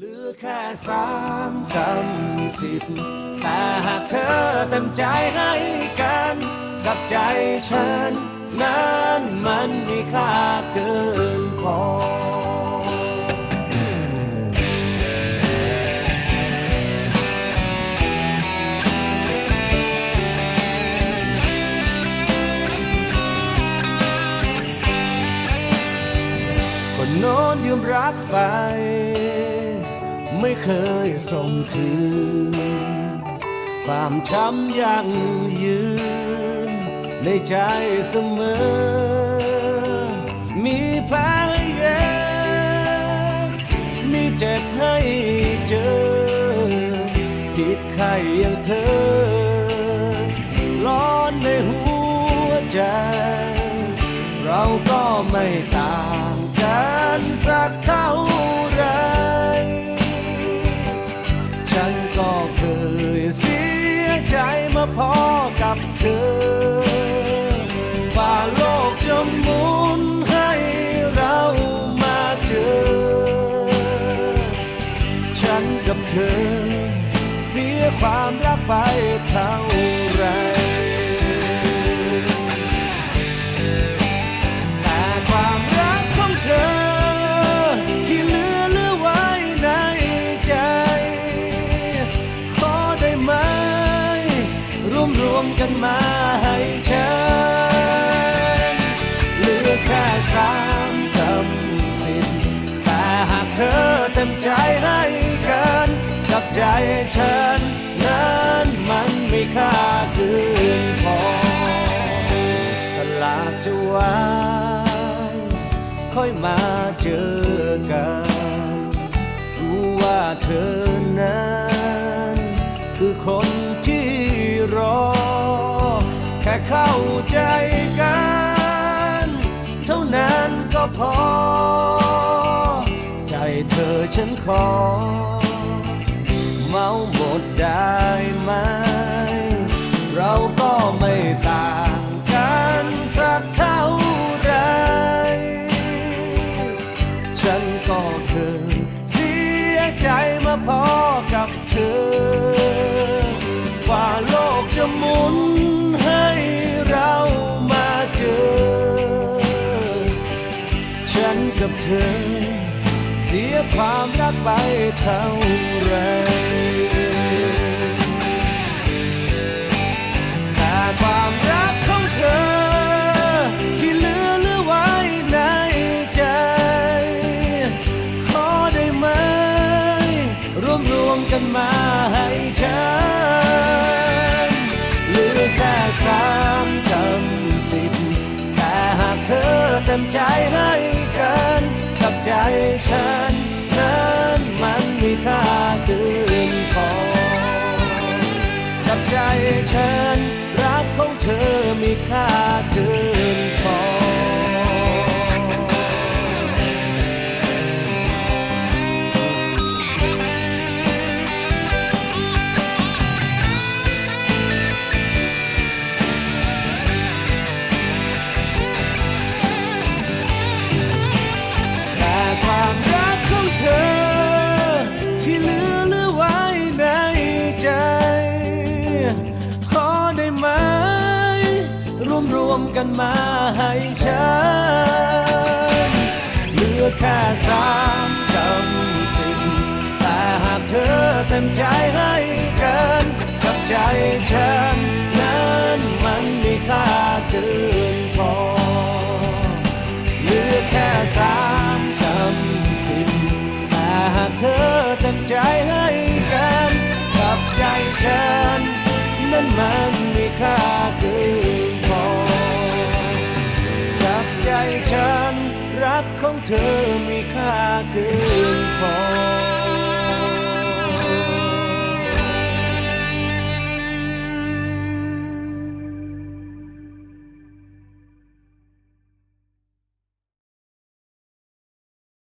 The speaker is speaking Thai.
เหลือแค่สามคำสิบแต่หากเธอเต็มใจให้กัน กับใจฉัน นั้นมันมีค่าเกินพอคนโน้นยืมรักไป ไม่เคยส่งคืน ความช้ำยังยืน ในใจเสมอ มีแผลให้เย็บมีเจ็บให้เจอ ผิดใครยังเพ้อร้อนในหัวใจ เราก็ไม่ต่างกันสักเท่า ฉันก็เคยเสียใจมาพอกับเธอ ว่าโลกจะหมุนให้เรามาเจอ ฉันกับเธอ เสียความรักไปเท่า ใจให้กันกับใจฉันนั้นมันไม่ค่าเกินพอตลาดจะวายค่อยมาเจอกัน รู้ว่าเธอนั้นคือคนที่รอ แค่เข้าใจกัน เท่านั้นก็พอ ฉันขอ เมาหมดได้ไหม เราก็ไม่ต่างกันสักเท่าไร ฉันก็เคยเสียใจมาพอกับเธอกว่าโลกจะหมุนให้เรามาเจอ ฉันกับเธอ เสียความรักไปเท่าไรแต่ความรักของเธอ ที่เหลือเหลือไว้ในใจ ขอได้ไหมรวมรวมกันมาให้ฉันเหลือแค่สามคำสิบแต่หากเธอเต็มใจให้กัน กับใวมรวมกันมาให้ฉันเหลือแค่สามคำสิบแต่หากเธอเต็มใจให้กันกับใจฉัน นั้นมันมีค่าเกินพอเหลือแค่สามคำสิบแต่หากเธอเต็มใจให้กันกับใจฉัน นั้นมันมีค่าเกิน รักของเธอมีค่าเกินพอ